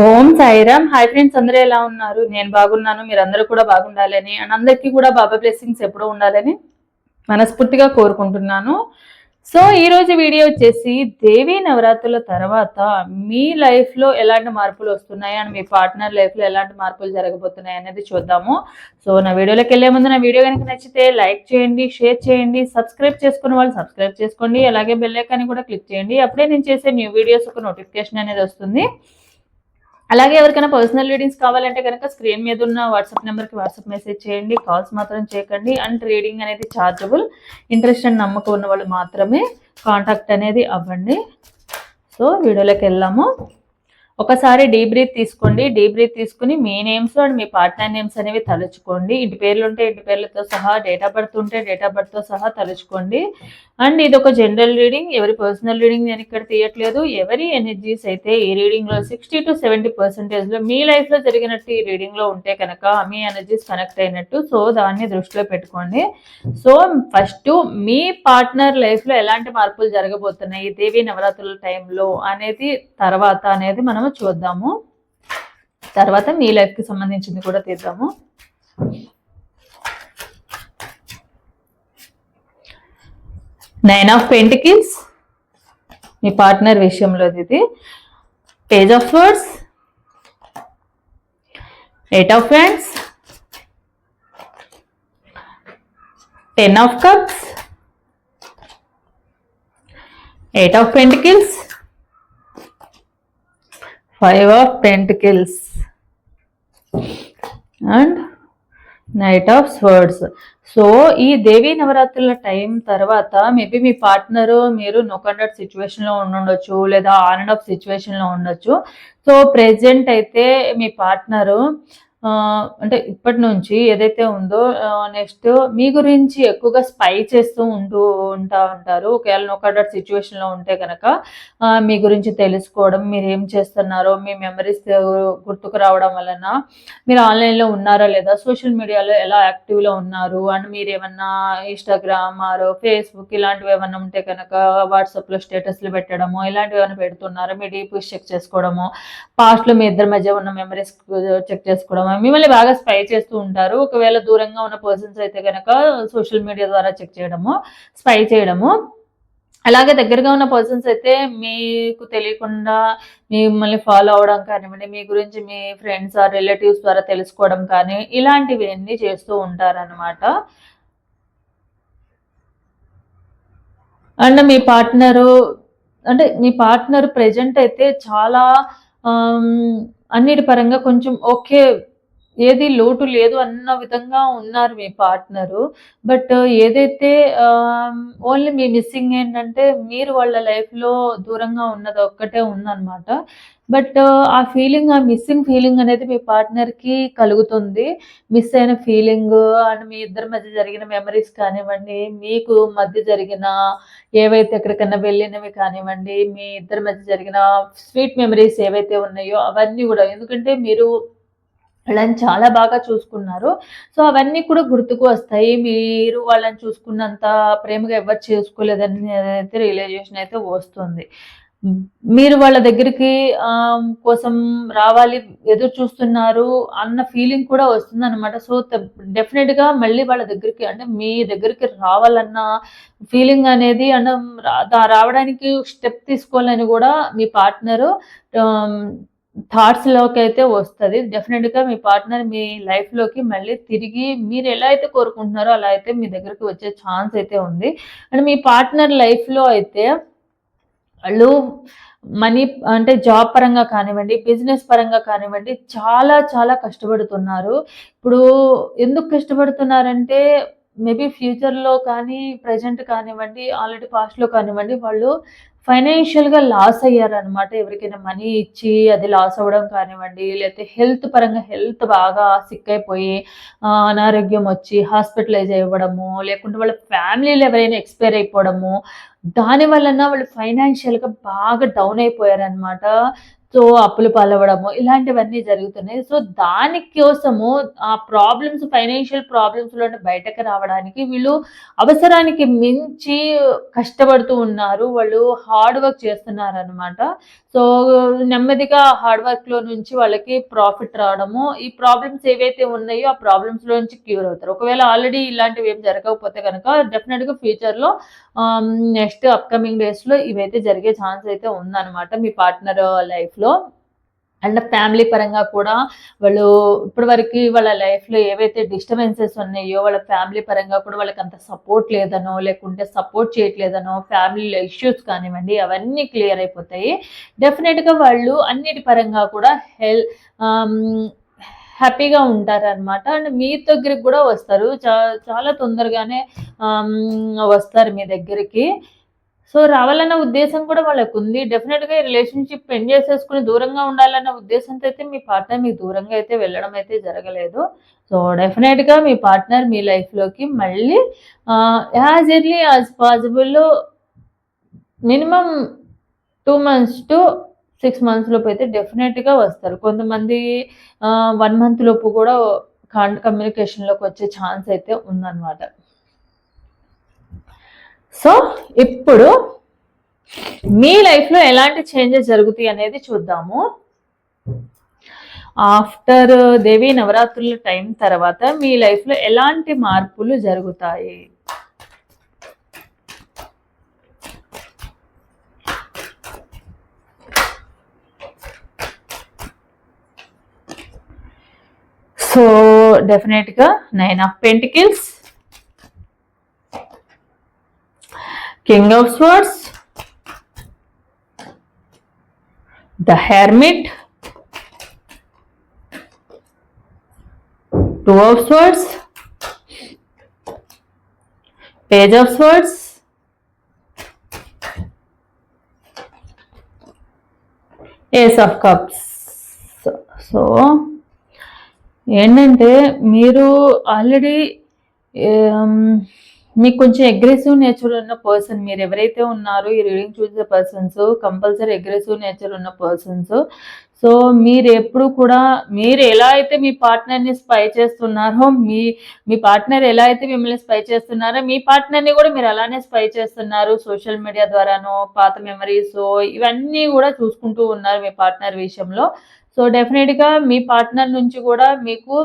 ఓం Sairam. Hi friends అందరూ ఎలా ఉన్నారు? నేను బాగున్నాను మీరు కూడా బాగుండాలని అండ్ అందరికీ కూడా బాబా బ్లెస్సింగ్స్ ఎప్పుడూ ఉండాలని మనస్ఫూర్తిగా కోరుకుంటున్నాను. సో ఈరోజు వీడియో వచ్చేసి దేవీ నవరాత్రుల తర్వాత మీ లైఫ్లో ఎలాంటి మార్పులు వస్తున్నాయి అండ్ మీ పార్ట్నర్ లైఫ్లో ఎలాంటి మార్పులు జరగబోతున్నాయి అనేది చూద్దాము. సో నా వీడియోలోకి వెళ్ళే ముందు నా వీడియో కనుక నచ్చితే లైక్ చేయండి షేర్ చేయండి సబ్స్క్రైబ్ చేసుకున్న వాళ్ళు సబ్స్క్రైబ్ చేసుకోండి అలాగే బెల్లైకాన్ని కూడా క్లిక్ చేయండి. అప్పుడే నేను చేసే న్యూ వీడియోస్ ఒక నోటిఫికేషన్ అనేది వస్తుంది. అలాగే ఎవరికైనా పర్సనల్ రీడింగ్స్ కావాలంటే కనుక స్క్రీన్ మీద ఉన్న వాట్సాప్ నెంబర్కి వాట్సాప్ మెసేజ్ చేయండి. కాల్స్ మాత్రం చేయకండి. అండ్ రీడింగ్ అనేది చార్జబుల్ ఇంట్రెస్ట్ అండ్ నమ్మకం ఉన్న వాళ్ళు మాత్రమే కాంటాక్ట్ అనేది అవ్వండి. సో వీడియోలోకి వెళ్ళాము ఒకసారి డీ బ్రీత్ తీసుకోండి. డీ బ్రీత్ తీసుకుని మీ నేమ్స్ అండ్ మీ పార్ట్నర్ నేమ్స్ అనేవి తలుచుకోండి. ఇంటి పేర్లు ఉంటే ఇంటి పేర్లతో సహా డేట్ ఆఫ్ బర్త్ ఉంటే డేట్ ఆఫ్ బర్త్తో సహా తలుచుకోండి. అండ్ ఇది ఒక జనరల్ రీడింగ్. ఎవరి పర్సనల్ రీడింగ్ నేను ఇక్కడ తీయట్లేదు. ఎవరి ఎనర్జీస్ అయితే ఈ రీడింగ్లో సిక్స్టీ టు సెవెంటీ పర్సెంటేజ్లో మీ లైఫ్లో జరిగినట్టు ఈ రీడింగ్లో ఉంటే కనుక మీ ఎనర్జీస్ కనెక్ట్ అయినట్టు సో దాన్ని దృష్టిలో పెట్టుకోండి. సో ఫస్ట్ మీ పార్ట్నర్ లైఫ్లో ఎలాంటి మార్పులు జరగబోతున్నాయి? దేవి నవరాత్రుల టైంలో అనేది తర్వాత అనేది మనం చూద్దాము. తర్వాత మీ లైఫ్కి సంబంధించింది కూడా తీద్దాము. నైన్ ఆఫ్ పెంటికిల్స్ మీ పార్ట్నర్ విషయంలో ఇది page of swords eight of friends ten of cups eight of pentacles five of pentacles. And knight of swords. So ఈ దేవీ నవరాత్రుల టైం తర్వాత మేబీ మీ పార్ట్నర్ మీరు నొకండట్ సిచ్యువేషన్లో ఉండొచ్చు లేదా ఆన్ అండ్ ఆఫ్ సిచ్యువేషన్లో ఉండొచ్చు. సో ప్రెజెంట్ అయితే మీ పార్ట్నరు అంటే ఇప్పటి నుంచి ఏదైతే ఉందో నెక్స్ట్ మీ గురించి ఎక్కువగా స్పై చేస్తూ ఉంటూ ఉంటా ఉంటారు. ఒకవేళ నొకడట్ సిచ్యువేషన్లో ఉంటే కనుక మీ గురించి తెలుసుకోవడం మీరు ఏం చేస్తున్నారో మీ మెమరీస్ గుర్తుకు రావడం వలన మీరు ఆన్లైన్లో ఉన్నారా లేదా సోషల్ మీడియాలో ఎలా యాక్టివ్లో ఉన్నారు? అండ్ మీరు ఏమన్నా ఇన్స్టాగ్రామ్ ఆరో ఫేస్బుక్ ఇలాంటివి ఏమన్నా ఉంటే కనుక వాట్సాప్లో స్టేటస్లు పెట్టడము ఇలాంటివి ఏమైనా పెడుతున్నారో? మీ డీప్ చెక్ చేసుకోవడము పాస్ట్లో మీ ఇద్దరి మధ్య ఉన్న మెమరీస్ చెక్ చేసుకోవడం మిమ్మల్ని బాగా స్పై చేస్తూ ఉంటారు. ఒకవేళ దూరంగా ఉన్న పర్సన్స్ అయితే కనుక సోషల్ మీడియా ద్వారా చెక్ చేయడము స్పై చేయడము. అలాగే దగ్గరగా ఉన్న పర్సన్స్ అయితే మీకు తెలియకుండా మిమ్మల్ని ఫాలో అవడం కానివ్వండి మీ గురించి మీ ఫ్రెండ్స్ ఆ రిలేటివ్స్ ద్వారా తెలుసుకోవడం కానీ ఇలాంటివి అన్నీ చేస్తూ ఉంటారనమాట అండ్ మీ పార్ట్నరు అంటే మీ పార్ట్నర్ ప్రజెంట్ అయితే చాలా అన్నిటి పరంగా కొంచెం ఓకే ఏది లోటు లేదు అన్న విధంగా ఉన్నారు మీ పార్ట్నరు. బట్ ఏదైతే ఓన్లీ మీ మిస్సింగ్ ఏంటంటే మీరు వాళ్ళ లైఫ్లో దూరంగా ఉన్నది ఒక్కటే ఉందన్నమాట. బట్ ఆ ఫీలింగ్ ఆ మిస్సింగ్ ఫీలింగ్ అనేది మీ పార్ట్నర్కి కలుగుతుంది. మిస్ అయిన ఫీలింగ్ అండ్ మీ ఇద్దరి మధ్య జరిగిన మెమరీస్ కానివ్వండి మీకు మధ్య జరిగిన ఏవైతే ఎక్కడికన్నా వెళ్ళినవి కానివ్వండి మీ ఇద్దరి మధ్య జరిగిన స్వీట్ మెమరీస్ ఏవైతే ఉన్నాయో అవన్నీ కూడా. ఎందుకంటే మీరు వాళ్ళని చాలా బాగా చూసుకున్నారు. సో అవన్నీ కూడా గుర్తుకు వస్తాయి. మీరు వాళ్ళని చూసుకున్నంత ప్రేమగా ఎవరు చేసుకోలేదని అయితే రియలైజేషన్ అయితే వస్తుంది. మీరు వాళ్ళ దగ్గరికి కోసం రావాలి ఎదురు చూస్తున్నారు అన్న ఫీలింగ్ కూడా వస్తుంది అనమాట సో డెఫినెట్గా మళ్ళీ వాళ్ళ దగ్గరికి అంటే మీ దగ్గరికి రావాలన్న ఫీలింగ్ అనేది అంటే రావడానికి స్టెప్ తీసుకోవాలని కూడా మీ పార్ట్నరు థాట్స్లోకి అయితే వస్తుంది. డెఫినెట్గా మీ పార్ట్నర్ మీ లైఫ్లోకి మళ్ళీ తిరిగి మీరు ఎలా అయితే కోరుకుంటున్నారో అలా అయితే మీ దగ్గరికి వచ్చే ఛాన్స్ అయితే ఉంది. అండ్ మీ పార్ట్నర్ లైఫ్లో అయితే వాళ్ళు మనీ అంటే జాబ్ పరంగా కానివ్వండి బిజినెస్ పరంగా కానివ్వండి చాలా చాలా కష్టపడుతున్నారు. ఇప్పుడు ఎందుకు కష్టపడుతున్నారంటే మేబీ ఫ్యూచర్లో కానీ ప్రజెంట్ కానివ్వండి ఆల్రెడీ పాస్ట్లో కానివ్వండి వాళ్ళు ఫైనాన్షియల్గా లాస్ అయ్యారనమాట ఎవరికైనా మనీ ఇచ్చి అది లాస్ అవ్వడం కానివ్వండి లేకపోతే హెల్త్ పరంగా హెల్త్ బాగా సిక్ అయిపోయి అనారోగ్యం వచ్చి హాస్పిటలైజ్ అవ్వడము లేకుంటే వాళ్ళ ఫ్యామిలీలో ఎవరైనా ఎక్స్పైర్ అయిపోవడము దాని వలన వాళ్ళు ఫైనాన్షియల్గా బాగా డౌన్ అయిపోయారనమాట సో అప్పులు పాలవ్వడము ఇలాంటివన్నీ జరుగుతున్నాయి. సో దానికోసము ఆ ప్రాబ్లమ్స్ ఫైనాన్షియల్ ప్రాబ్లమ్స్లో బయటకు రావడానికి వీళ్ళు అవసరానికి మించి కష్టపడుతూ ఉన్నారు. వాళ్ళు హార్డ్ వర్క్ చేస్తున్నారు అనమాట సో నెమ్మదిగా హార్డ్ వర్క్లో నుంచి వాళ్ళకి ప్రాఫిట్ రావడము ఈ ప్రాబ్లమ్స్ ఏవైతే ఉన్నాయో ఆ ప్రాబ్లమ్స్లో నుంచి క్యూర్ అవుతారు. ఒకవేళ ఆల్రెడీ ఇలాంటివి ఏం జరగకపోతే కనుక డెఫినెట్గా ఫ్యూచర్లో నెక్స్ట్ అప్కమింగ్ డేస్లో ఇవైతే జరిగే ఛాన్స్ అయితే ఉందన్నమాట. మీ పార్ట్నర్ లైఫ్ లో అండ్ ఫ్యామిలీ పరంగా కూడా వాళ్ళు ఇప్పటివరకు వాళ్ళ లైఫ్లో ఏవైతే డిస్టర్బెన్సెస్ ఉన్నాయో వాళ్ళ ఫ్యామిలీ పరంగా కూడా వాళ్ళకి అంత సపోర్ట్ లేదనో లేకుంటే సపోర్ట్ చేయట్లేదనో ఫ్యామిలీలో ఇష్యూస్ కానివ్వండి అవన్నీ క్లియర్ అయిపోతాయి. డెఫినెట్గా వాళ్ళు అన్నిటి పరంగా కూడా హెల్ హ్యాపీగా um, ఉంటారనమాట అండ్ మీ దగ్గరికి కూడా వస్తారు. చాలా తొందరగానే um, వస్తారు మీ దగ్గరికి. సో రావాలన్న ఉద్దేశం కూడా వాళ్ళకు ఉంది డెఫినెట్గా ఈ రిలేషన్షిప్ ఎండ్ చేసేసుకుని దూరంగా ఉండాలన్న ఉద్దేశంతో అయితే మీ పార్ట్నర్ మీకు దూరంగా అయితే వెళ్ళడం అయితే జరగలేదు. సో డెఫినెట్గా మీ పార్ట్నర్ మీ లైఫ్లోకి మళ్ళీ as early as possible minimum two months to six months లోపు అయితే డెఫినెట్గా వస్తారు. కొంతమంది వన్ మంత్ లోపు కూడా కమ్యూనికేషన్లోకి వచ్చే ఛాన్స్ అయితే ఉందన్నమాట. సో ఇప్పుడు మీ లైఫ్లో ఎలాంటి చేంజెస్ జరుగుతాయి అనేది చూద్దాము. ఆఫ్టర్ దేవి నవరాత్రుల టైం తర్వాత మీ లైఫ్లో ఎలాంటి మార్పులు జరుగుతాయి? సో డెఫినెట్గా nine of pentacles. King of swords the hermit two of swords page of swords ace of cups so ఏంటంటే మీరు ఆల్రెడీ మీకు కొంచెం అగ్రెసివ్ నేచర్ ఉన్న పర్సన్ మీరు ఎవరైతే ఉన్నారో ఈ రీడింగ్ చూసే పర్సన్స్ కంపల్సరీ అగ్రెసివ్ నేచర్ ఉన్న పర్సన్స్ సో మీరు ఎప్పుడు కూడా మీరు ఎలా అయితే మీ పార్ట్నర్ని స్పై చేస్తున్నారో మీ మీ పార్ట్నర్ ఎలా అయితే మిమ్మల్ని స్పై చేస్తున్నారో మీ పార్ట్నర్ని కూడా మీరు అలానే స్పై చేస్తున్నారు సోషల్ మీడియా ద్వారానో పాత మెమరీస్ ఇవన్నీ కూడా చూసుకుంటూ ఉన్నారు మీ పార్ట్నర్ విషయంలో. సో డెఫినెట్గా మీ పార్ట్నర్ నుంచి కూడా మీకు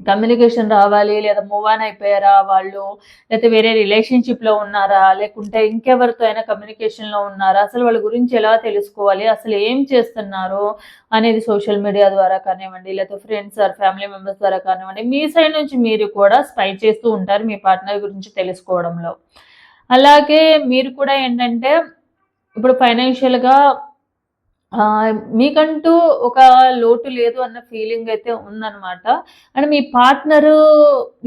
కమ్యూనికేషన్ రావాలి లేదా మూవ్ ఆన్ అయిపోయారా వాళ్ళు? లేకపోతే వేరే రిలేషన్షిప్లో ఉన్నారా? లేకుంటే ఇంకెవరితో అయినా కమ్యూనికేషన్లో ఉన్నారా? అసలు వాళ్ళ గురించి ఎలా తెలుసుకోవాలి? అసలు ఏం చేస్తున్నారు? అనేది సోషల్ మీడియా ద్వారా కానివ్వండి లేకపోతే ఫ్రెండ్స్ ఆర్ ఫ్యామిలీ మెంబర్స్ ద్వారా కానివ్వండి మీ సైడ్ నుంచి మీరు కూడా స్పై చేస్తూ ఉంటారు మీ పార్ట్నర్ గురించి తెలుసుకోవడంలో. అలాగే మీరు కూడా ఏంటంటే ఇప్పుడు ఫైనాన్షియల్గా మీకంటూ ఒక లోటు లేదు అన్న ఫీలింగ్ అయితే ఉందన్నమాట. అండ్ మీ పార్ట్నర్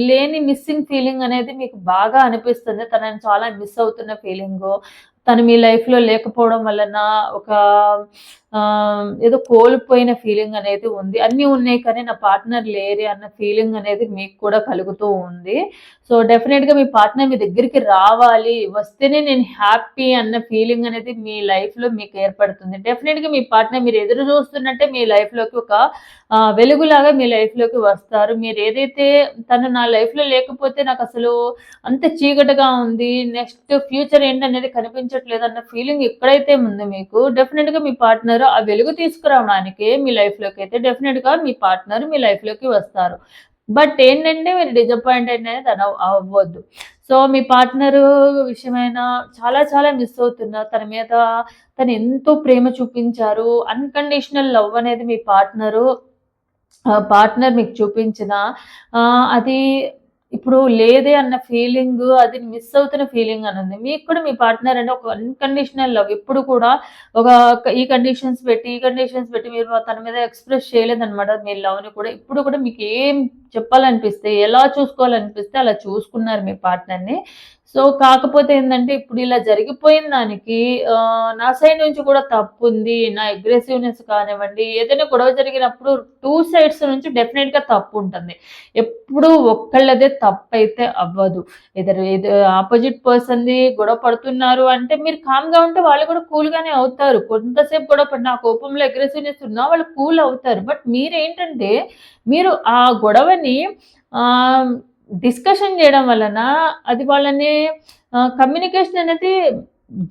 లేని మిస్సింగ్ ఫీలింగ్ అనేది మీకు బాగా అనిపిస్తుంది. తనని చాలా మిస్ అవుతున్న ఫీలింగ్ తను మీ లైఫ్లో లేకపోవడం వలన ఒక ఏదో కోల్పోయిన ఫీలింగ్ అనేది ఉంది. అన్నీ ఉన్నాయి కానీ నా పార్ట్నర్ లేరే అన్న ఫీలింగ్ అనేది మీకు కూడా కలుగుతూ ఉంది. సో డెఫినెట్గా మీ పార్ట్నర్ మీ దగ్గరికి రావాలి వస్తేనే నేను హ్యాపీ అన్న ఫీలింగ్ అనేది మీ లైఫ్లో మీకు ఏర్పడుతుంది. డెఫినెట్గా మీ పార్ట్నర్ మీరు ఎదురు చూస్తున్నట్టే మీ లైఫ్లోకి ఒక వెలుగులాగా మీ లైఫ్లోకి వస్తారు. మీరు ఏదైతే తను నా లైఫ్లో లేకపోతే నాకు అసలు అంత చీకటిగా ఉంది నెక్స్ట్ ఫ్యూచర్ ఏంటనేది కనిపించట్లేదు అన్న ఫీలింగ్ ఎక్కడైతే ఉందో మీకు డెఫినెట్గా మీ పార్ట్నర్ ఆ వెలుగు తీసుకురావడానికి మీ లైఫ్లోకి అయితే డెఫినెట్గా మీ పార్ట్నర్ మీ లైఫ్లోకి వస్తారు. బట్ ఏంటంటే మీరు డిసప్పాయింట్ అనేది అవ్వద్దు. సో మీ పార్ట్నర్ విషయమైన చాలా చాలా మిస్ అవుతున్నారు తన మీద తను ఎంతో ప్రేమ చూపించారు. అన్కండిషనల్ లవ్ అనేది మీ పార్ట్నరు పార్ట్నర్ మీకు చూపించిన అది ఇప్పుడు లేదే అన్న ఫీలింగ్ అది మిస్ అవుతున్న ఫీలింగ్ అని ఉంది. మీకు కూడా మీ పార్ట్నర్ అంటే ఒక అన్కండిషనల్ లవ్ ఎప్పుడు కూడా ఒక ఈ కండిషన్స్ పెట్టి ఈ కండిషన్స్ పెట్టి మీరు తన మీద ఎక్స్ప్రెస్ చేయలేదన్నమాట. మీ లవ్ని కూడా. ఇప్పుడు కూడా మీకు ఏం చెప్పాలనిపిస్తే ఎలా చూసుకోవాలనిపిస్తే అలా చూసుకున్నారు మీ పార్ట్నర్ని సో కాకపోతే ఏంటంటే ఇప్పుడు ఇలా జరిగిపోయిన దానికి నా సైడ్ నుంచి కూడా తప్పు ఉంది నా అగ్రెసివ్నెస్ కానివ్వండి ఏదైనా గొడవ జరిగినప్పుడు టూ సైడ్స్ నుంచి డెఫినెట్గా తప్పు ఉంటుంది. ఎప్పుడు ఒక్కళ్ళదే తప్పు అయితే అవ్వదు ఇద్దరు ఆపోజిట్ పర్సన్ది గొడవ పడుతున్నారు అంటే మీరు కామ్గా ఉంటే వాళ్ళు కూడా కూల్ గానే అవుతారు. కొంతసేపు గొడవ పడిన ఆ కోపంలో అగ్రెసివ్నెస్ ఉన్నా వాళ్ళు కూల్ అవుతారు. బట్ మీరేంటంటే మీరు ఆ గొడవని డిస్కషన్ చేయడం వలన అది వాళ్ళని కమ్యూనికేషన్ అనేది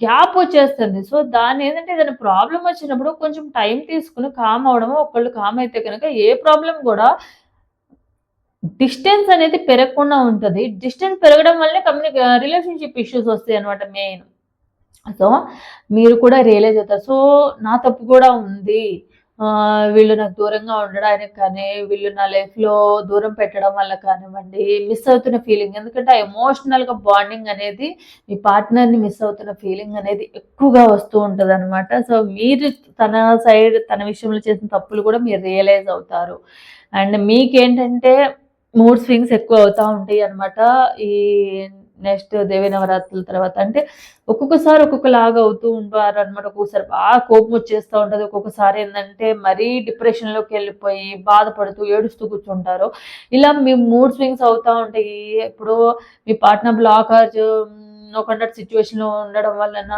గ్యాప్ వచ్చేస్తుంది. సో దాని ఏంటంటే ఏదైనా ప్రాబ్లం వచ్చినప్పుడు కొంచెం టైం తీసుకుని కామ్ అవడము ఒకళ్ళు కామ్ అయితే కనుక ఏ ప్రాబ్లం కూడా డిస్టెన్స్ అనేది పెరగకుండా ఉంటుంది. డిస్టెన్స్ పెరగడం వల్లే కమ్యూనికే రిలేషన్షిప్ ఇష్యూస్ వస్తాయి అనమాట మెయిన్ సో మీరు కూడా రియలైజ్ అవుతారు. సో నా తప్పు కూడా ఉంది. వీళ్ళు నాకు దూరంగా ఉండడానికి కానీ వీళ్ళు నా లైఫ్లో దూరం పెట్టడం వల్ల కానివ్వండి మిస్ అవుతున్న ఫీలింగ్ ఎందుకంటే ఆ ఎమోషనల్గా బాండింగ్ అనేది మీ పార్ట్నర్ని మిస్ అవుతున్న ఫీలింగ్ అనేది ఎక్కువగా వస్తూ ఉంటుంది అనమాట సో మీరు తన సైడ్ తన విషయంలో చేసిన తప్పులు కూడా మీరు రియలైజ్ అవుతారు. అండ్ మీకేంటంటే మూడ్ స్వింగ్స్ ఎక్కువ అవుతూ ఉంటాయి అనమాట ఈ నెక్స్ట్ దేవి నవరాత్రుల తర్వాత అంటే ఒక్కొక్కసారి ఒక్కొక్కలాగా అవుతూ ఉంటారు అనమాట ఒక్కొక్కసారి బాగా కోపం వచ్చేస్తూ ఉంటుంది. ఒక్కొక్కసారి ఏంటంటే మరీ డిప్రెషన్లోకి వెళ్ళిపోయి బాధపడుతూ ఏడుస్తూ కూర్చుంటారు. ఇలా మీ మూడ్ స్వింగ్స్ అవుతూ ఉంటాయి. ఇప్పుడు మీ పార్ట్నర్ బ్లాకర్ ఒకటి సిచ్యువేషన్లో ఉండడం వలన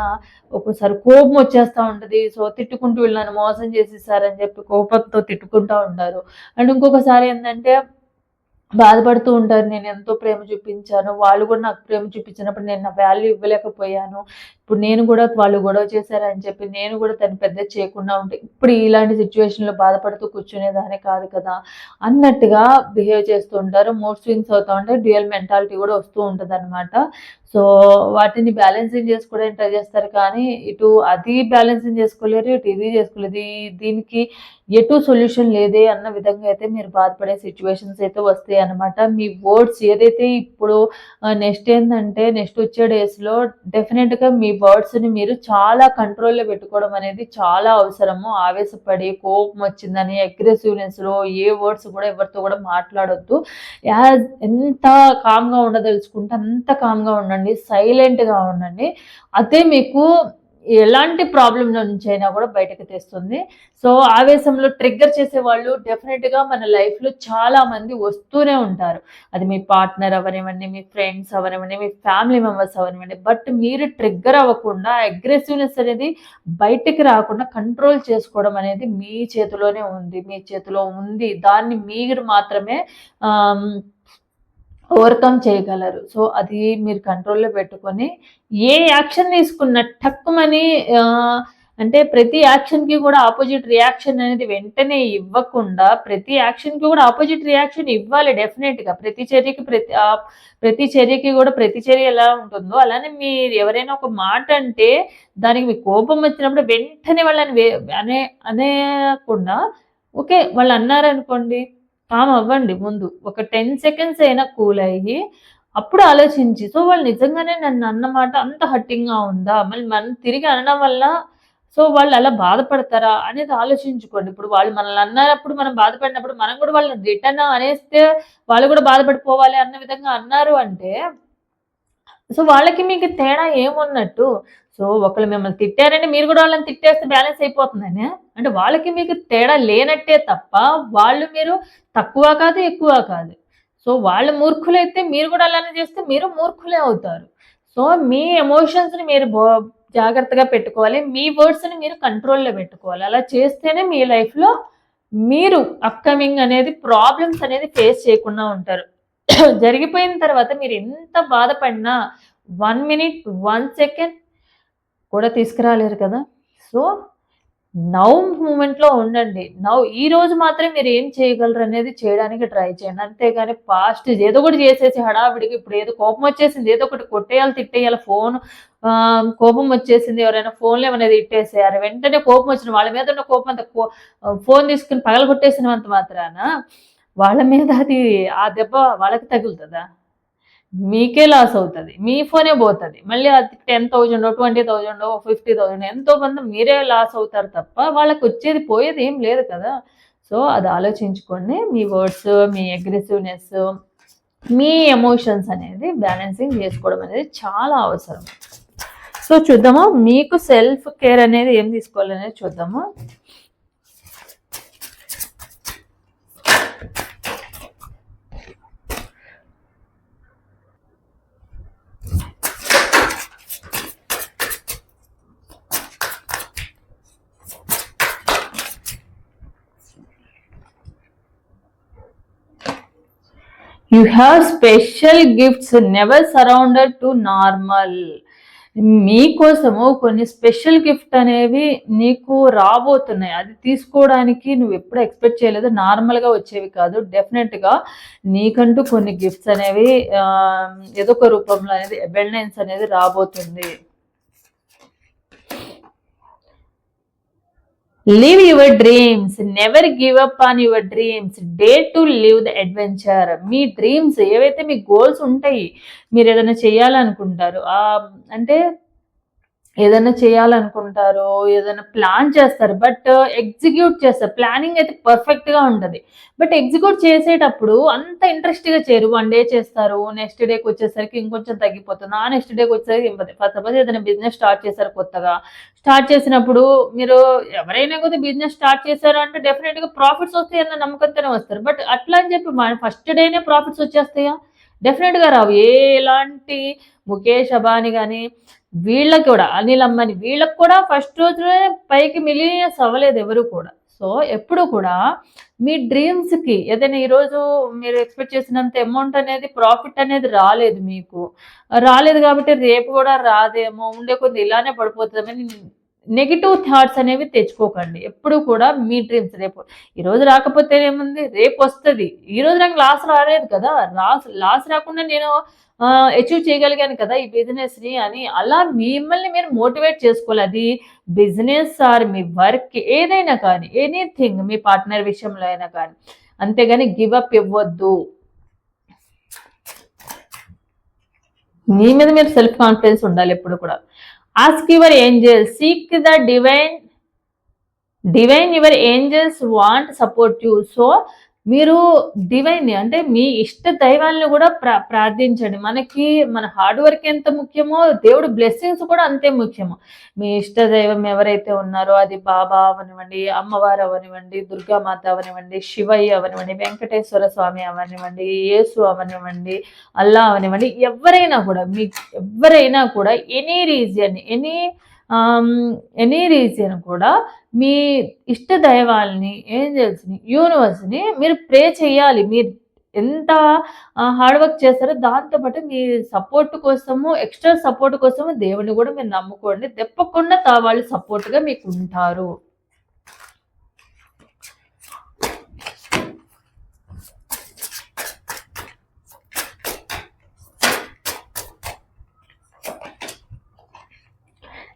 ఒక్కోసారి కోపం వచ్చేస్తూ ఉంటుంది. సో తిట్టుకుంటూ వీళ్ళని మోసం చేసేసారని చెప్పి కోపంతో తిట్టుకుంటూ ఉంటారు. అండ్ ఇంకొకసారి ఏంటంటే బాధపడుతూ ఉంటారు. నేను ఎంతో ప్రేమ చూపించాను. వాళ్ళు కూడా నాకు ప్రేమ చూపించినప్పుడు నేను నా వాల్యూ ఇవ్వలేకపోయాను. ఇప్పుడు నేను కూడా వాళ్ళు గొడవ చేశారని చెప్పి నేను కూడా తను పెద్ద చేయకుండా ఉంటే ఇప్పుడు ఇలాంటి సిచ్యువేషన్లో బాధపడుతూ కూర్చునేదానే కాదు కదా. అన్నట్టుగా బిహేవ్ చేస్తూ ఉంటారు. మోస్ట్ స్వింగ్స్ అవుతూ ఉంటాయి డ్యూయల్ మెంటాలిటీ కూడా వస్తూ ఉంటుంది అనమాట సో వాటిని బ్యాలెన్సింగ్ చేసుకోవడానికి ట్రై చేస్తారు కానీ ఇటు అది బ్యాలెన్సింగ్ చేసుకోలేరు ఇటు ఇది చేసుకోలేదు. దీనికి ఎటు సొల్యూషన్ లేదే అన్న విధంగా అయితే మీరు బాధపడే సిచ్యువేషన్స్ అయితే వస్తాయి అనమాట మీ వర్డ్స్ ఏదైతే ఇప్పుడు నెక్స్ట్ ఏంటంటే నెక్స్ట్ వచ్చే డేస్లో డెఫినెట్గా మీ వర్డ్స్ని మీరు చాలా కంట్రోల్లో పెట్టుకోవడం అనేది చాలా అవసరము. ఆవేశపడి కోపం వచ్చిందని అగ్రెసివ్నెస్లో ఏ వర్డ్స్ కూడా ఎవరితో కూడా మాట్లాడొద్దు. యాజ్ ఎంత కామ్గా ఉండదలుచుకుంటే అంత కామ్గా ఉండండి. సైలెంట్గా ఉండండి. అదే మీకు ఎలాంటి ప్రాబ్లం నుంచి అయినా కూడా బయటకు తెస్తుంది. సో ఆవేశంలో ట్రిగ్గర్ చేసే వాళ్ళు డెఫినెట్గా మన లైఫ్లో చాలా మంది వస్తూనే ఉంటారు. అది మీ పార్ట్నర్ అవనివ్వండి మీ ఫ్రెండ్స్ అవనివ్వండి మీ ఫ్యామిలీ మెంబర్స్ అవనివ్వండి. బట్ మీరు ట్రిగ్గర్ అవ్వకుండా అగ్రెసివ్నెస్ అనేది బయటికి రాకుండా కంట్రోల్ చేసుకోవడం అనేది మీ చేతిలోనే ఉంది. మీ చేతిలో ఉంది. దాన్ని మీరు మాత్రమే ఓవర్కమ్ చేయగలరు. సో అది మీరు కంట్రోల్లో పెట్టుకొని ఏ యాక్షన్ తీసుకున్న టక్కుమని అంటే ప్రతి యాక్షన్కి కూడా ఆపోజిట్ రియాక్షన్ అనేది వెంటనే ఇవ్వకుండా ప్రతి యాక్షన్కి కూడా ఆపోజిట్ రియాక్షన్ ఇవ్వాలి డెఫినెట్గా. ప్రతి చర్యకి ప్రతి ఆ, ప్రతి చర్యకి కూడా ప్రతి చర్య ఎలా ఉంటుందో అలానే మీరు ఎవరైనా ఒక మాట అంటే దానికి మీ కోపం వచ్చినప్పుడు వెంటనే వాళ్ళని అనే అనేకుండా ఓకే వాళ్ళు అన్నారనుకోండి. కామ్ అవ్వండి ముందు. ఒక టెన్ సెకండ్స్ అయినా కూల్ అయ్యి అప్పుడు ఆలోచించి సో వాళ్ళు నిజంగానే నన్ను అన్నమాట అంత హట్టింగ్గా ఉందా? మళ్ళీ మనం తిరిగి అనడం వల్ల సో వాళ్ళు అలా బాధపడతారా? అనేది ఆలోచించుకోండి. ఇప్పుడు వాళ్ళు మనల్ని అన్నప్పుడు మనం బాధపడినప్పుడు మనం కూడా వాళ్ళని రిటర్న్ అనేస్తే వాళ్ళు కూడా బాధపడిపోవాలి అన్న విధంగా అన్నారు అంటే సో వాళ్ళకి మీకు తేడా ఏమున్నట్టు? సో ఒకళ్ళు మిమ్మల్ని తిట్టారంటే మీరు కూడా వాళ్ళని తిట్టేస్తే బ్యాలెన్స్ అయిపోతుందని. అంటే వాళ్ళకి మీకు తేడా లేనట్టే తప్ప వాళ్ళు మీరు తక్కువ కాదు ఎక్కువ కాదు. సో వాళ్ళు మూర్ఖులైతే మీరు కూడా అలానే చేస్తే మీరు మూర్ఖులే అవుతారు. సో మీ ఎమోషన్స్ని మీరు బో- జాగ్రత్తగా పెట్టుకోవాలి. మీ వర్డ్స్ని మీరు కంట్రోల్లో పెట్టుకోవాలి. అలా చేస్తేనే మీ లైఫ్లో మీరు అప్కమింగ్ అనేది ప్రాబ్లమ్స్ అనేది ఫేస్ చేయకుండా ఉంటారు. జరిగిపోయిన తర్వాత మీరు ఎంత బాధపడినా వన్ మినిట్ వన్ సెకండ్ కూడా తీసుకురాలేరు కదా. సో నౌ మూమెంట్లో ఉండండి. నౌ ఈ రోజు మాత్రం మీరు ఏం చేయగలరు అనేది చేయడానికి ట్రై చేయండి. అంతేగాని పాస్ట్ ఏదో ఒకటి చేసేసి హడావిడికి ఇప్పుడు ఏదో కోపం వచ్చేసింది. ఏదో ఒకటి కొట్టేయాలి తిట్టేయాలి ఫోన్ కోపం వచ్చేసింది. ఎవరైనా ఫోన్లు ఏమైనా తిట్టేసేయారు వెంటనే కోపం వచ్చిన వాళ్ళ మీద ఉన్న కోపం అంత ఫోన్ తీసుకుని పగల కొట్టేసినంత మాత్రాన? వాళ్ళ మీద అది ఆ దెబ్బ వాళ్ళకి తగులుతుందా? మీకే లాస్ అవుతుంది. మీ ఫోనే పోతుంది. మళ్ళీ అది ten thousand twenty thousand fifty thousand ఎంతో మంది మీరే లాస్ అవుతారు తప్ప వాళ్ళకి వచ్చేది పోయేది ఏం లేదు కదా. సో అది ఆలోచించుకోండి. మీ వర్డ్స్ మీ అగ్రెసివ్నెస్ మీ ఎమోషన్స్ అనేది బ్యాలెన్సింగ్ చేసుకోవడం అనేది చాలా అవసరం. సో చూద్దాము? మీకు సెల్ఫ్ కేర్ అనేది ఏం తీసుకోవాలనేది చూద్దాము? You have special gifts never surrounded to normal మీకోసము కొన్ని స్పెషల్ గిఫ్ట్ అనేవి నీకు రాబోతున్నాయి. అది తీసుకోవడానికి నువ్వు ఎప్పుడు ఎక్స్పెక్ట్ చేయలేదు. నార్మల్గా వచ్చేవి కాదు. డెఫినెట్గా నీకంటూ కొన్ని గిఫ్ట్స్ అనేవి ఏదో ఒక రూపంలో అనేది అబెండెన్స్ అనేది రాబోతుంది. Live your dreams never give up on your dreams day to live the adventure me dreams ఏవైతే మీ గోల్స్ ఉంటాయి మీరు ఏదైనా చేయాలనుకుంటారు అంటే ఏదైనా చేయాలనుకుంటారు ఏదైనా ప్లాన్ చేస్తారు బట్ ఎగ్జిక్యూట్ చేస్తారు. ప్లానింగ్ అయితే పర్ఫెక్ట్గా ఉంటుంది. బట్ ఎగ్జిక్యూట్ చేసేటప్పుడు అంత ఇంట్రెస్ట్గా చేయరు. వన్ డే చేస్తారు నెక్స్ట్ డేకి వచ్చేసరికి ఇంకొంచెం తగ్గిపోతుంది. ఆ నెక్స్ట్ డేకి వచ్చేసరికి సపోజ్ ఏదైనా బిజినెస్ స్టార్ట్ చేశారు కొత్తగా. స్టార్ట్ చేసినప్పుడు మీరు ఎవరైనా కొద్దిగా బిజినెస్ స్టార్ట్ చేశారు అంటే డెఫినెట్గా ప్రాఫిట్స్ వస్తాయి అన్న నమ్మకంతోనే వస్తారు. బట్ అట్లా అని చెప్పి ఫస్ట్ డేనే ప్రాఫిట్స్ వచ్చేస్తాయా? డెఫినెట్గా రావు. ఏ ఎలాంటి ముఖేష్ అబాని కానీ వీళ్ళకి కూడా అనిల్ అమ్మని వీళ్ళకి కూడా ఫస్ట్ రోజునే పైకి మిలియనర్స్ అవ్వలేదు ఎవరు కూడా. సో ఎప్పుడు కూడా మీ డ్రీమ్స్కి ఏదైనా ఈరోజు మీరు ఎక్స్పెక్ట్ చేసినంత అమౌంట్ అనేది ప్రాఫిట్ అనేది రాలేదు మీకు. రాలేదు కాబట్టి రేపు కూడా రాదేమో ఉండే కొద్ది ఇలానే పడిపోతుందని నెగిటివ్ థాట్స్ అనేవి తెచ్చుకోకండి. ఎప్పుడు కూడా మీ డ్రీమ్స్ రేపు. ఈరోజు రాకపోతే ఏముంది రేపు వస్తుంది. ఈ రోజు నాకు లాస్ రాలేదు కదా. లాస్ లాస్ రాకుండా నేను అచీవ్ చేయగలిగాను కదా ఈ బిజినెస్ని అని అలా మిమ్మల్ని మీరు మోటివేట్ చేసుకోవాలి. అది బిజినెస్ ఆర్ మీ వర్క్ ఏదైనా కానీ ఎనీథింగ్ మీ పార్ట్నర్ విషయంలో అయినా కానీ. అంతేగాని గివ్ అప్ ఇవ్వద్దు. మీ మీద మీరు సెల్ఫ్ కాన్ఫిడెన్స్ ఉండాలి ఎప్పుడు కూడా. Ask your angel seek the divine divine your angels want support you so మీరు డివైన్ అంటే మీ ఇష్ట దైవాలను కూడా ప్రా ప్రార్థించండి. మనకి మన హార్డ్ వర్క్ ఎంత ముఖ్యమో దేవుడు బ్లెస్సింగ్స్ కూడా అంతే ముఖ్యము. మీ ఇష్ట దైవం ఎవరైతే ఉన్నారో అది బాబా అవనివ్వండి అమ్మవారు అవనివ్వండి దుర్గామాత అవనివ్వండి శివయ్య అవనివ్వండి వెంకటేశ్వర స్వామి అవనివ్వండి యేసు అవనివ్వండి అల్లా అవనివ్వండి ఎవరైనా కూడా మీ ఎవరైనా కూడా any region any any reason కూడా మీ ఇష్ట దైవాల్ని ఏంజల్స్ని యూనివర్స్ని మీరు ప్రే చేయాలి. మీరు ఎంత హార్డ్ వర్క్ చేస్తారో దాంతోపాటు మీ సపోర్ట్ కోసము ఎక్స్ట్రా సపోర్ట్ కోసము దేవుని కూడా మీరు నమ్ముకోండి. తప్పకుండా తా- వాళ్ళు సపోర్ట్గా మీకు ఉంటారు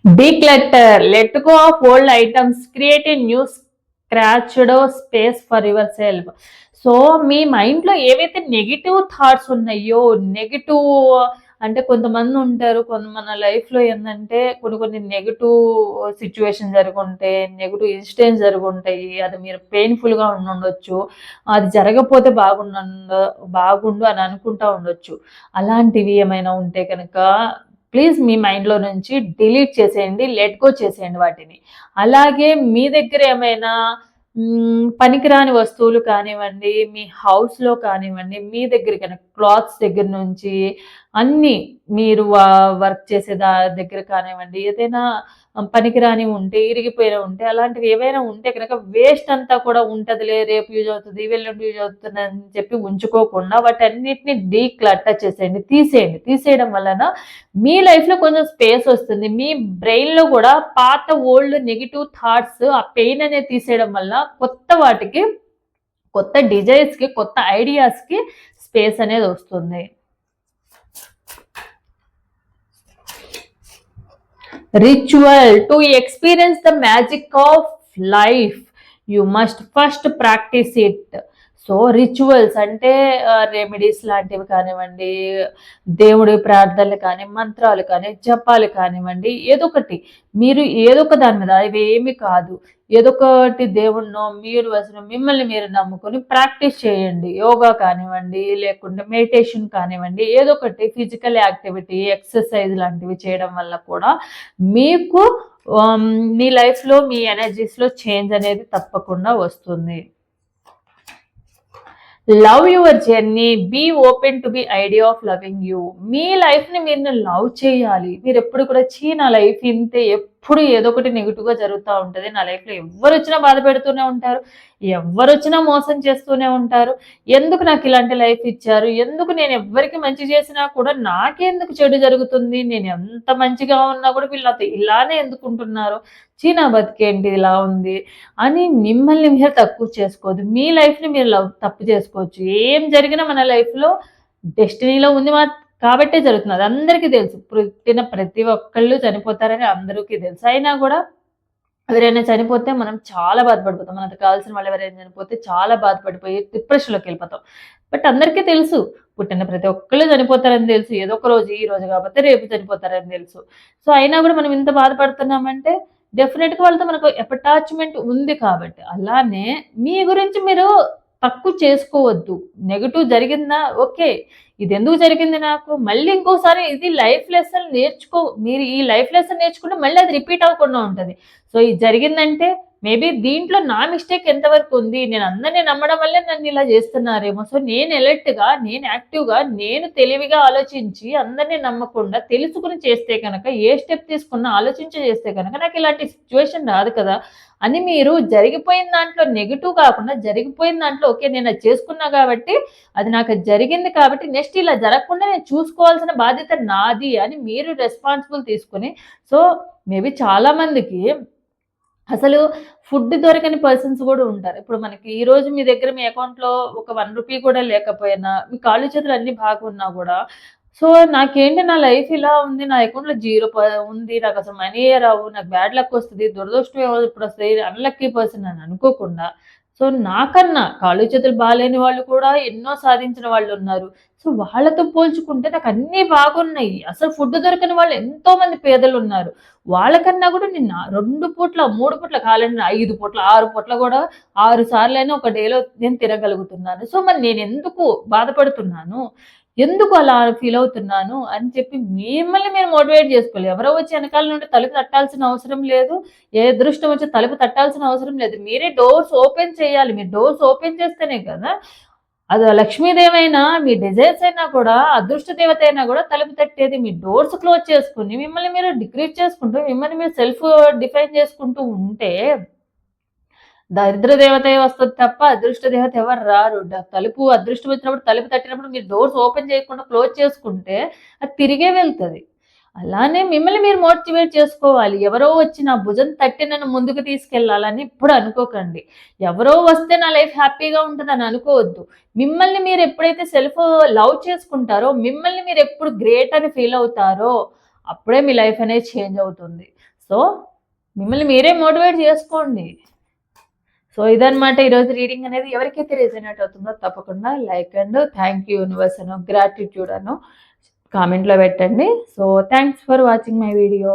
Declutter. Let go of old items. Create a new space for yourself so మీ మైండ్లో ఏవైతే నెగిటివ్ థాట్స్ ఉన్నాయో నెగిటివ్ అంటే కొంతమంది ఉంటారు కొంత మన లైఫ్లో ఏంటంటే కొన్ని కొన్ని నెగిటివ్ సిచ్యువేషన్ జరుగుంటే నెగిటివ్ ఇన్సిడెంట్స్ జరుగుంటాయి అది మీరు పెయిన్ఫుల్గా ఉండొచ్చు అది జరగకపోతే బాగుండు బాగుండు అని అనుకుంటా ఉండొచ్చు అలాంటివి ఏమైనా ఉంటే కనుక ప్లీజ్ మీ మైండ్లో నుంచి డిలీట్ చేసేయండి లెట్ గో చేసేయండి వాటిని. అలాగే మీ దగ్గర ఏమైనా పనికిరాని వస్తువులు కానివ్వండి మీ హౌస్లో కానివ్వండి మీ దగ్గర కనుక క్లాత్స్ దగ్గర నుంచి అన్నీ మీరు వర్క్ చేసే దా దగ్గర కానివ్వండి ఏదైనా పనికిరాని ఉంటే ఇరిగిపోయిన ఉంటే అలాంటివి ఏవైనా ఉంటే కనుక వేస్ట్ అంతా కూడా ఉంటుందిలే రేపు యూజ్ అవుతుంది వెళ్ళినప్పుడు యూజ్ అవుతుంది అని చెప్పి ఉంచుకోకుండా వాటన్నిటిని డీక్లటర్ చేసేయండి తీసేయండి. తీసేయడం వలన మీ లైఫ్లో కొంచెం స్పేస్ వస్తుంది. మీ బ్రెయిన్లో కూడా పాత ఓల్డ్ నెగిటివ్ థాట్స్ ఆ పెయిన్ అనేది తీసేయడం వల్ల కొత్త వాటికి కొత్త డిజైన్స్కి కొత్త ఐడియాస్కి స్పేస్ అనేది వస్తుంది. Ritual to experience the magic of life you must first practise it so rituals అంటే రెమెడీస్ లాంటివి కానివ్వండి దేవుడి ప్రార్థనలు కానీ మంత్రాలు కానీ జపాలు కానివ్వండి ఏదో ఒకటి. మీరు ఏదో ఒక దాని మీద ఇవి ఏమి కాదు. ఏదో ఒకటి దేవుణ్ణో మీరు అసలు మిమ్మల్ని మీరు నమ్ముకొని ప్రాక్టీస్ చేయండి. యోగా కానివ్వండి లేకుంటే మెడిటేషన్ కానివ్వండి ఏదో ఒకటి ఫిజికల్ యాక్టివిటీ ఎక్సర్సైజ్ లాంటివి చేయడం వల్ల కూడా మీకు మీ లైఫ్లో మీ ఎనర్జీస్లో చేంజ్ అనేది తప్పకుండా వస్తుంది. Love your journey be open to be idea of loving you. మీ లైఫ్ని మీరు లవ్ చేయాలి. మీరు ఎప్పుడు కూడా చీ నా లైఫ్ ఇంతే ఎప్పుడు ఏదో ఒకటి నెగిటివ్గా జరుగుతూ ఉంటుంది. నా లైఫ్లో ఎవరు వచ్చినా బాధ పెడుతూనే ఉంటారు. ఎవరు వచ్చినా మోసం చేస్తూనే ఉంటారు. ఎందుకు నాకు ఇలాంటి లైఫ్ ఇచ్చారు? ఎందుకు నేను ఎవ్వరికి మంచి చేసినా కూడా నాకెందుకు చెడు జరుగుతుంది? నేను ఎంత మంచిగా ఉన్నా కూడా వీళ్ళతో ఇలానే ఎందుకుంటున్నారు? చీనా బతికేంటి? ఇలా ఉంది అని మిమ్మల్ని మీరు తక్కువ చేసుకోవద్దు. మీ లైఫ్ని మీరు లవ్ తప్పు చేసుకోవచ్చు. ఏం జరిగినా మన లైఫ్లో డెస్టినీలో ఉంది మా కాబట్టే జరుగుతుంది. అది అందరికీ తెలుసు. పుట్టిన ప్రతి ఒక్కళ్ళు చనిపోతారని అందరికీ తెలుసు. అయినా కూడా ఎవరైనా చనిపోతే మనం చాలా బాధపడిపోతాం. మనకు కావాల్సిన వాళ్ళు ఎవరైనా చనిపోతే చాలా బాధపడిపోయి డిప్రెషన్లోకి వెళ్ళిపోతాం. బట్ అందరికీ తెలుసు. పుట్టిన ప్రతి ఒక్కళ్ళు చనిపోతారని తెలుసు. ఏదో ఒక రోజు ఈ రోజు కాకపోతే రేపు చనిపోతారని తెలుసు. సో అయినా కూడా మనం ఇంత బాధపడుతున్నామంటే డెఫినెట్గా వాళ్ళతో మనకు అటాచ్మెంట్ ఉంది కాబట్టి అలానే మీ గురించి మీరు తక్కువ చేసుకోవద్దు. నెగటివ్ జరిగిందా? ఓకే. ఇది ఎందుకు జరిగింది నాకు? మళ్ళీ ఇంకోసారి ఇది లైఫ్ లెసన్ నేర్చుకో మీరు ఈ లైఫ్ లెసన్ నేర్చుకుంటే మళ్ళీ అది రిపీట్ అవ్వకుండా ఉంటుంది. సో ఇది జరిగిందంటే మేబీ దీంట్లో నా మిస్టేక్ ఎంతవరకు ఉంది? నేను అందరినీ నమ్మడం వల్లే నన్ను ఇలా చేస్తున్నారేమో. సో నేను ఎలర్ట్గా నేను యాక్టివ్గా నేను తెలివిగా ఆలోచించి అందరినీ నమ్మకుండా తెలుసుకుని చేస్తే కనుక ఏ స్టెప్ తీసుకున్నా ఆలోచించి చేస్తే కనుక నాకు ఇలాంటి సిచ్యువేషన్ రాదు కదా. అని మీరు జరిగిపోయిన దాంట్లో నెగిటివ్ కాకుండా జరిగిపోయిన దాంట్లో ఓకే నేను అది చేసుకున్నా కాబట్టి అది నాకు జరిగింది కాబట్టి నెక్స్ట్ ఇలా జరగకుండా నేను చూసుకోవాల్సిన బాధ్యత నాది అని మీరు రెస్పాన్సిబుల్ తీసుకుని సో మేబీ చాలా మందికి అసలు ఫుడ్ దొరకని పర్సన్స్ కూడా ఉంటారు. ఇప్పుడు మనకి ఈ రోజు మీ దగ్గర మీ అకౌంట్లో ఒక వన్ రూపీ కూడా లేకపోయినా మీ కాళ్ళు చేతులు అన్ని బాగున్నా కూడా సో నాకేంటి నా లైఫ్ ఇలా ఉంది నా అకౌంట్లో జీరో ఉంది నాకు అసలు మనీ రావు నాకు బ్యాడ్ లక్ వస్తుంది దురదృష్టం ఎవరు ఇప్పుడు వస్తుంది అన్లక్కీ పర్సన్ అని అనుకోకుండా సో నాకన్నా కాళ్ళు చేతులు బాగాలేని వాళ్ళు కూడా ఎన్నో సాధించిన వాళ్ళు ఉన్నారు. సో వాళ్ళతో పోల్చుకుంటే నాకు అన్నీ బాగున్నాయి. అసలు ఫుడ్ దొరకని వాళ్ళు ఎంతో మంది పేదలు ఉన్నారు. వాళ్ళకన్నా కూడా నిన్న రెండు పూట్ల మూడు పూట్ల కాలండి ఐదు పూట్ల ఆరు పూట్ల కూడా ఆరు సార్లు అయినా ఒక డేలో నేను తినగలుగుతున్నాను. సో మరి నేను ఎందుకు బాధపడుతున్నాను? ఎందుకు అలా ఫీల్ అవుతున్నాను అని చెప్పి మిమ్మల్ని మీరు మోటివేట్ చేసుకోవాలి. ఎవరో వచ్చి వెనకాల నుండి తలుపు తట్టాల్సిన అవసరం లేదు. ఏ అదృష్టం వచ్చి తలుపు తట్టాల్సిన అవసరం లేదు. మీరే డోర్స్ ఓపెన్ చేయాలి. మీరు డోర్స్ ఓపెన్ చేస్తేనే కదా అది లక్ష్మీదేవైనా మీ డిజైర్స్ అయినా కూడా అదృష్ట దేవత అయినా కూడా తలుపు తట్టేది. మీ డోర్స్ క్లోజ్ చేసుకుని మిమ్మల్ని మీరు డిక్రీట్ చేసుకుంటూ మిమ్మల్ని మీరు సెల్ఫ్ డిఫైన్ చేసుకుంటూ ఉంటే దరిద్ర దేవత వస్తుంది తప్ప అదృష్ట దేవత ఎవరు రారు. తలుపు అదృష్టం వచ్చినప్పుడు తలుపు తట్టినప్పుడు మీరు డోర్స్ ఓపెన్ చేయకుండా క్లోజ్ చేసుకుంటే అది తిరిగే వెళ్తుంది. అలానే మిమ్మల్ని మీరు మోటివేట్ చేసుకోవాలి. ఎవరో వచ్చి నా భుజం తట్టి నన్ను ముందుకు తీసుకెళ్ళాలని ఇప్పుడు అనుకోకండి. ఎవరో వస్తే నా లైఫ్ హ్యాపీగా ఉంటుందని అనుకోవద్దు. మిమ్మల్ని మీరు ఎప్పుడైతే సెల్ఫ్ లవ్ చేసుకుంటారో మిమ్మల్ని మీరు ఎప్పుడు గ్రేట్ అని ఫీల్ అవుతారో అప్పుడే మీ లైఫ్ అనేది చేంజ్ అవుతుంది. సో మిమ్మల్ని మీరే మోటివేట్ చేసుకోండి. సో ఇదనమాట ఈరోజు రీడింగ్ అనేది. ఎవరికైతే రెజనేట్ అవుతుందో తప్పకుండా like and thank you universe Anu gratitude అను కామెంట్లో పెట్టండి. So thanks for watching my video.